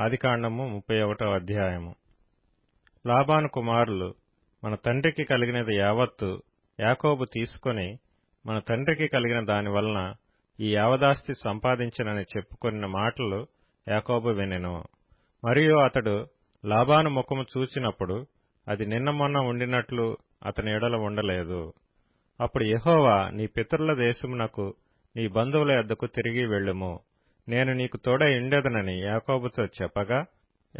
ఆదికాండము ముప్పై ఒకటో అధ్యాయము. లాబాను కుమారులు మన తండ్రికి కలిగినది యావత్తు యాకోబు తీసుకొని మన తండ్రికి కలిగిన దాని వలన ఈ యావదాస్తి సంపాదించినని చెప్పుకున్న మాటలు యాకోబు వినెను. మరియు అతడు లాబాను ముఖము చూచినప్పుడు అది నిన్న మొన్న ఉండినట్లు అతని ఎడల ఉండలేదు. అప్పుడు యహోవా నీ పితరుల దేశమునకు నీ బంధువుల యొద్దకు తిరిగి వెళ్ళుము. నేను నీకు తోడై ఉండేదనని యాకోబుతో చెప్పగా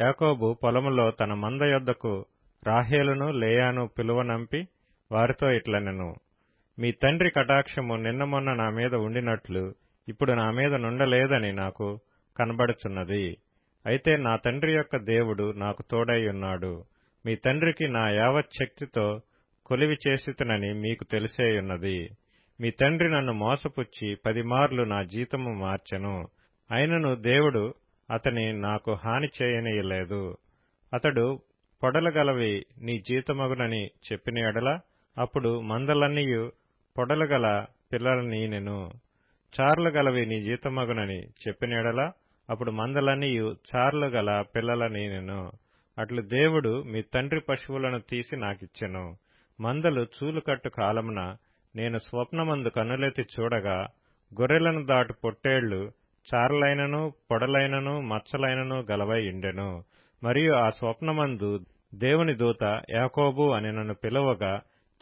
యాకోబు పొలములో తన మంద యొద్దకు రాహేలును లేయాను పిలువనంపి వారితో ఇట్లనెను మీ తండ్రి కటాక్షము నిన్న మొన్న నా మీద ఉండినట్లు ఇప్పుడు నా మీద నుండలేదని నాకు కనబడుచున్నది. అయితే నా తండ్రి యొక్క దేవుడు నాకు తోడై ఉన్నాడు. మీ తండ్రికి నా యావత్ శక్తితో కొలివి చేసితనని మీకు తెలిసేయున్నది మీ తండ్రి నన్ను మోసపుచ్చి పదిమార్లు నా జీతము మార్చెను. అయినను దేవుడు అతని నాకు హాని చేయనీయలేదు. అతడు పొడలగలవి నీ జీతమగునని చెప్పిన ఎడల అప్పుడు మందలన్నీయు పొడలగల పిల్లలనీనెను చార్లు గలవి నీ జీతమగునని చెప్పిన ఎడల అప్పుడు మందలన్నీయు చార్లు గల పిల్లలనీనెను అట్లు దేవుడు మీ తండ్రి పశువులను తీసి నాకిచ్చెను. మందలు చూలుకట్టు కాలమున నేను స్వప్నమందు కన్నులెత్తి చూడగా గొర్రెలను దాటు పొట్టేళ్ళు చారలైనను పొడలైనను మచ్చలైనను గలవై ఉండెను మరియు ఆ స్వప్నమందు దేవుని దూత యాకోబు అని నన్ను పిలువగా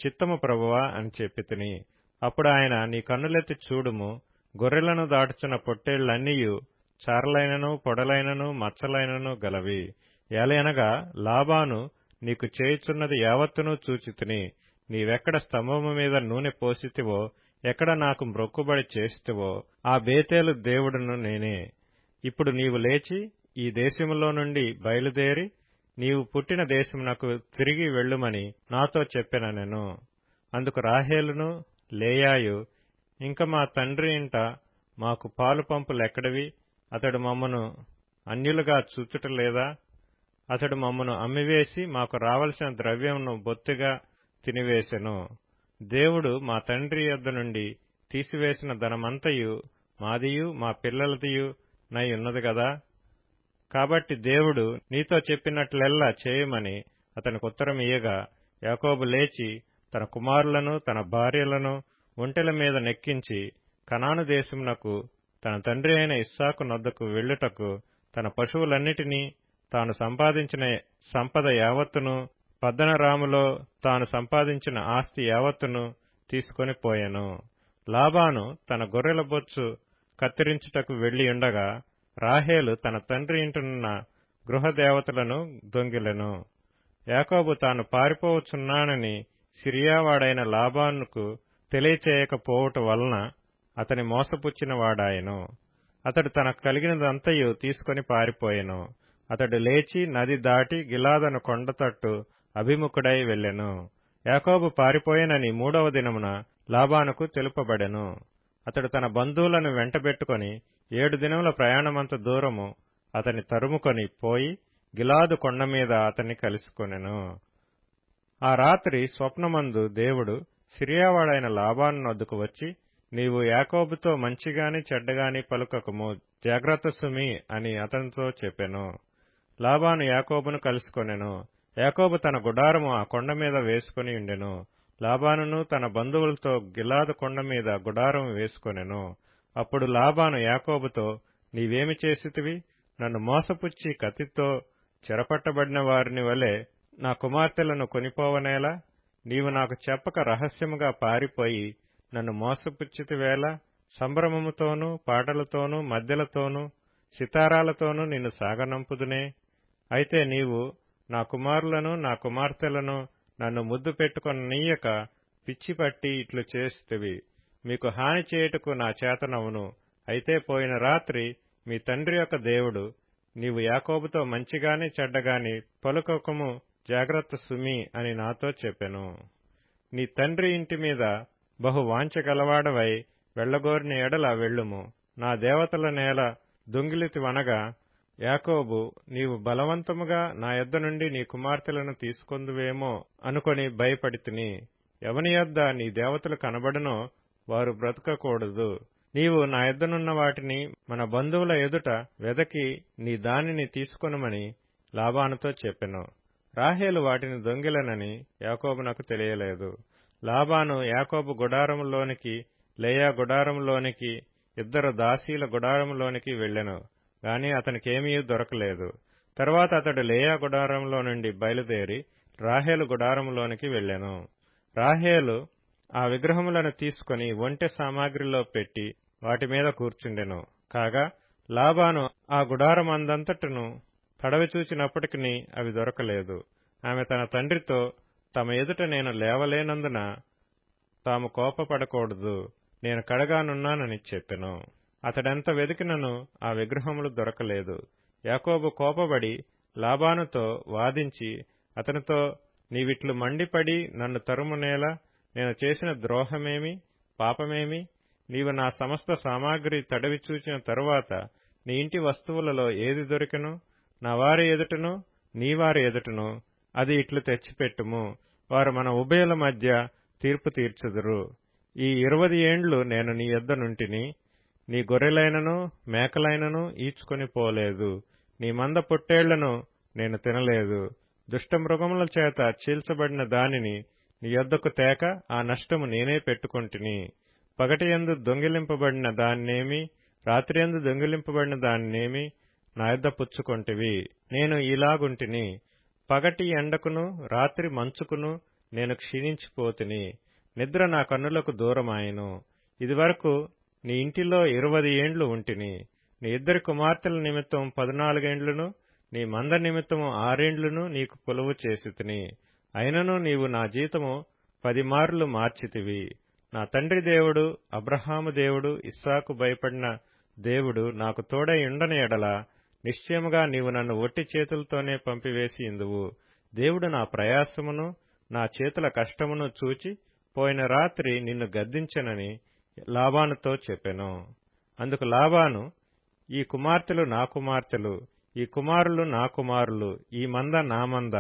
చిత్తము ప్రభువా అని చెప్పి తిని అప్పుడు ఆయన నీ కన్నులెత్తి చూడుము. గొర్రెలను దాటుచున్న పొట్టేళ్ళన్నీయు చారలైనను పొడలైనను మచ్చలైనను గలవి. ఎలయనగా లాబాను నీకు చేయుచున్నది యావత్తునూ చూచితిని నీవెక్కడ స్తంభము మీద నూనె పోసితివో ఎక్కడ నాకు మ్రొక్కుబడి చేస్తువో ఆ బేతేలు దేవుడును నేనే. ఇప్పుడు నీవు లేచి ఈ దేశములో నుండి బయలుదేరి నీవు పుట్టిన దేశమునకు తిరిగి వెళ్ళుమని నాతో చెప్పిన నేను. అందుకు రాహేలును లేయాయు ఇంక మా తండ్రి ఇంట మాకు పాలు పంపులెక్కడివి? అతడు మమ్మను అన్యులుగా చూచుటలేదా? అతడు మమ్మను అమ్మివేసి మాకు రావలసిన ద్రవ్యమును బొత్తిగా తినివేశెను దేవుడు మా తండ్రి యొద్ద నుండి తీసివేసిన ధనమంతయు మాదియు మా పిల్లలదియు నై ఉన్నది గదా? కాబట్టి దేవుడు నీతో చెప్పినట్లెల్లా చేయమని అతనికి ఉత్తరం ఇయ్యగా యాకోబు లేచి తన కుమారులను తన భార్యలను ఒంటెల మీద నెక్కించి కనాను దేశమునకు తన తండ్రి అయిన ఇస్సాకు నొద్దకు వెళ్ళుటకు తన పశువులన్నిటినీ తాను సంపాదించిన సంపద యావత్తును పద్దనరాములో తాను సంపాదించిన ఆస్తి యావత్తును తీసుకొని పోయెను. లాబాను తన గొర్రెల బొచ్చు కత్తిరించుటకు వెళ్ళియుండగా రాహేలు తన తండ్రి ఇంటినున్న గృహదేవతలను దొంగిలెను. యాకోబు తాను పారిపోవచ్చున్నానని సిరియావాడైన లాబానుకు తెలియచేయకపోవటం వలన అతని మోసపుచ్చిన వాడాయను అతడు తనకు కలిగినదంతయు తీసుకొని పారిపోయెను. అతడు లేచి నది దాటి గిలాదను కొండతట్టు అభిముఖుడై వెళ్ళెను. యాకోబు పారిపోయేనని మూడవ దినమున లాబానుకు తెలుపబడెను. అతడు తన బంధువులను వెంటబెట్టుకుని ఏడు దినముల ప్రయాణమంత దూరము అతని తరుముకొని పోయి గిలాదు కొండ మీద అతన్ని కలుసుకొనెను. ఆ రాత్రి స్వప్నమందు దేవుడు సిరియావాడైన లాభాను నొద్దుకు వచ్చి నీవు యాకోబుతో మంచిగాని చెడ్డగాని పలుకకము జాగ్రత్త సుమి అని అతనితో చెప్పెను. లాబాను యాకోబును కలుసుకొనెను. యాకోబు తన గుడారము ఆ కొండ మీద వేసుకుని ఉండెను. లాబానును తన బంధువులతో గిలాదు కొండ మీద గుడారం వేసుకొనెను. అప్పుడు లాబాను యాకోబుతో నీవేమి చేసితివి? నన్ను మోసపుచ్చి కత్తితో చెరపట్టబడిన వారిని వలె నా కుమార్తెలను కొనిపోవనేలా? నీవు నాకు చెప్పక రహస్యముగా పారిపోయి నన్ను మోసపుచ్చితివేళ సంభ్రమముతోనూ పాటలతోనూ మధ్యలతోనూ సితారాలతోనూ నిన్ను సాగనంపుదునే? అయితే నీవు నా కుమారులను నా కుమార్తెలను నన్ను ముద్దు పెట్టుకుని నీయక పిచ్చిపట్టి ఇట్లు చేస్తువి. మీకు హాని చేయుటకు నా చేతనవును అయితే పోయిన రాత్రి మీ తండ్రి యొక్క దేవుడు నీవు యాకోబుతో మంచిగాని చెడ్డగాని పలుకొకము జాగ్రత్త సుమి అని నాతో చెప్పెను. నీ తండ్రి ఇంటి మీద బహు వాంచగలవాడవై వెళ్ళగోరిన ఎడల వెళ్ళుము. నా దేవతల నేల దొంగిలితి వనగా యాకోబు నీవు బలవంతముగా నా యొద్ద నుండి నీ కుమార్తెలను తీసుకొందువేమో అనుకొని భయపడితిని ఎవని యొద్ద నీ దేవతలు కనబడనో వారు బ్రతకకూడదు. నీవు నా ఎద్దనున్న వాటిని మన బంధువుల ఎదుట వెదకి నీ దానిని తీసుకొనమని లాబానుతో చెప్పెను. రాహేలు వాటిని దొంగిలనని యాకోబునకు తెలియలేదు. లాబాను యాకోబు గుడారంలోనికి లేయా గుడారంలోనికి ఇద్దరు దాసీల గుడారంలోనికి వెళ్ళెను గాని అతనికేమీ దొరకలేదు. తర్వాత అతడు లేయా గుడారంలో నుండి బయలుదేరి రాహేలు గుడారంలోనికి వెళ్ళెను రాహేలు ఆ విగ్రహములను తీసుకుని ఒంటె సామాగ్రిలో పెట్టి వాటి మీద కూర్చుండెను. కాగా లాబాను ఆ గుడారమందంతటను తడవి చూచినప్పటికీ అవి దొరకలేదు. ఆమె తన తండ్రితో తమ ఎదుట నేను లేవలేనందున తాము కోపపడకూడదు. నేను కడగానున్నానని చెప్పెను. అతడెంత వెదికినను ఆ విగ్రహములు దొరకలేదు. యాకోబు కోపబడి లాబానుతో వాదించి అతనితో నీవిట్లు మండిపడి నన్ను తరుమునేలా నేను చేసిన ద్రోహమేమి? పాపమేమి? నీవు నా సమస్త సామాగ్రి తడవి చూచిన తరువాత నీ ఇంటి వస్తువులలో ఏది దొరికను? నా వారి ఎదుటను నీ వారి ఎదుటను అది ఇట్లు తెచ్చిపెట్టుము. వారు మన ఉభయుల మధ్య తీర్పు తీర్చుదురు. ఈ ఇరవది ఏండ్లు నేను నీ యొద్ద నుంటిని నీ గొర్రెలైనను మేకలైనను ఈడ్చుకొని పోలేదు. నీ మంద పొట్టేళ్ళను నేను తినలేదు. దుష్టమృగముల చేత చీల్చబడిన దానిని నీ యొద్దకు తేక ఆ నష్టము నేనే పెట్టుకొంటిని. పగటియందు దొంగిలింపబడిన దాన్నేమి రాత్రియందు దొంగిలింపబడిన దాన్నేమి నా యొద్ద పుచ్చుకొంటివి. నేను ఇలాగుంటిని. పగటి ఎండకును రాత్రి మంచుకును నేను క్షీణించిపోతిని. నిద్ర నా కన్నులకు దూరమాయెను. ఇదివరకు నీ ఇంటిలో ఇరవది ఏండ్లు ఉంటిని. నీ ఇద్దరు కుమార్తెల నిమిత్తం పదునాలుగేండ్లను నీ మంద నిమిత్తము ఆరేండ్లను నీకు కొలువు చేసితిని. అయినను నీవు నా జీతము పది మార్లు మార్చితివి. నా తండ్రి దేవుడు అబ్రహాము దేవుడు ఇస్సాకు భయపడిన దేవుడు నాకు తోడై ఉండని ఎడల నిశ్చయముగా నీవు నన్ను ఒట్టి చేతులతోనే పంపివేసి ఇందువు. దేవుడు నా ప్రయాసమును నా చేతుల కష్టమును చూచి పోయిన రాత్రి నిన్ను గద్దించనని లాబానుతో చెప్పెను. అందుకు లాబాను ఈ కుమార్తెలు నా కుమార్తెలు ఈ కుమారులు నా కుమారులు ఈ మంద నా మంద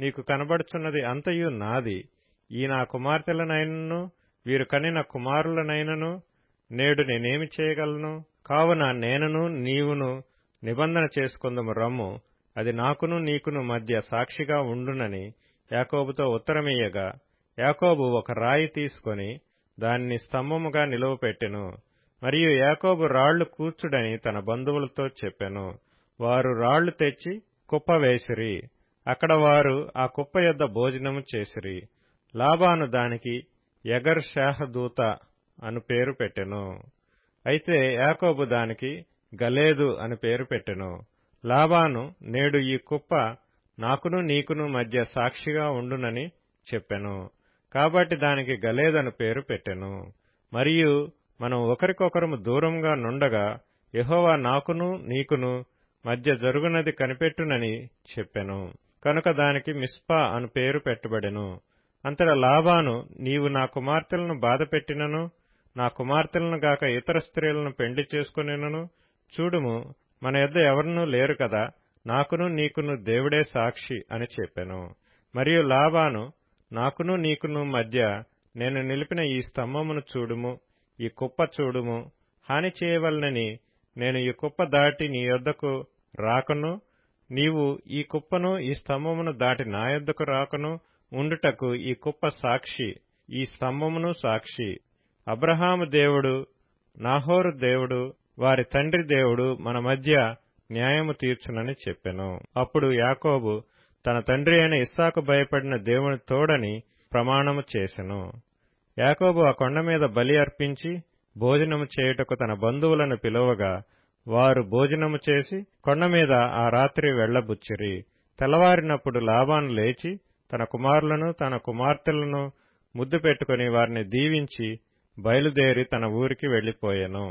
నీకు కనబడుచున్నది అంతయు నాది. ఈ నా కుమార్తెలనైనను వీరు కనిన కుమారులనైనను నేడు నేనేమి చేయగలను? కావున నేనును నీవును నిబంధన చేసుకుందము రమ్ము. అది నాకును నీకును మధ్య సాక్షిగా ఉండునని యాకోబుతో ఉత్తరమియ్యగా. యాకోబు ఒక రాయి తీసుకొని దాన్ని స్తంభముగా నిలువ పెట్టెను. మరియు యాకోబు రాళ్ళు కూర్చుడని తన బంధువులతో చెప్పెను. వారు రాళ్ళు తెచ్చి కుప్ప వేసిరి. అక్కడ వారు ఆ కుప్ప యొద్ద భోజనము చేసిరి. లాబాను దానికి ఎగర్ దూత అను పేరు పెట్టెను. అయితే యాకోబు దానికి గలేదు అని పేరు పెట్టెను. లాబాను నేడు ఈ కుప్ప నాకును నీకును మధ్య సాక్షిగా ఉండునని చెప్పెను. కాబట్టి దానికి గలేదను పేరు పెట్టెను. మరియు మనం ఒకరికొకరము దూరంగా నుండగా యహోవా నాకును నీకును మధ్య జరుగునది కనిపెట్టునని చెప్పెను. కనుక దానికి మిస్పా అను పేరు పెట్టబడెను. అంతట లాబాను నీవు నా కుమార్తెలను బాధపెట్టినను నా కుమార్తెలను గాక ఇతర స్త్రీలను పెండ్లి చేసుకునేనను చూడుము మన యొద్ద ఎవరినూ లేరు కదా నాకును నీకును దేవుడే సాక్షి అని చెప్పెను. మరియు లాబాను నాకును నీకును మధ్య నేను నిలిపిన ఈ స్తంభమును చూడుము ఈ కుప్ప చూడుము హాని చేయవలనని నేను ఈ కుప్ప దాటి నీ యొద్దకు రాకను నీవు ఈ కుప్పను ఈ స్తంభమును దాటి నా యొద్దకు రాకను ఉండుటకు ఈ కుప్ప సాక్షి ఈ స్తంభమును సాక్షి. అబ్రహాము దేవుడు నాహోరు దేవుడు వారి తండ్రి దేవుడు మన మధ్య న్యాయము తీర్చునని చెప్పెను. అప్పుడు యాకోబు తన తండ్రి అయిన ఇస్సాకు భయపడిన దేవుని తోడని ప్రమాణము చేసెను. యాకోబు ఆ కొండ మీద బలి అర్పించి భోజనము చేయుటకు తన బంధువులను పిలువగా వారు భోజనము చేసి కొండ మీద ఆ రాత్రి వెళ్ళబుచ్చిరి తెల్లవారినప్పుడు లాభాను లేచి తన కుమారులను తన కుమార్తెలను ముద్దు పెట్టుకుని వారిని దీవించి బయలుదేరి తన ఊరికి వెళ్ళిపోయెను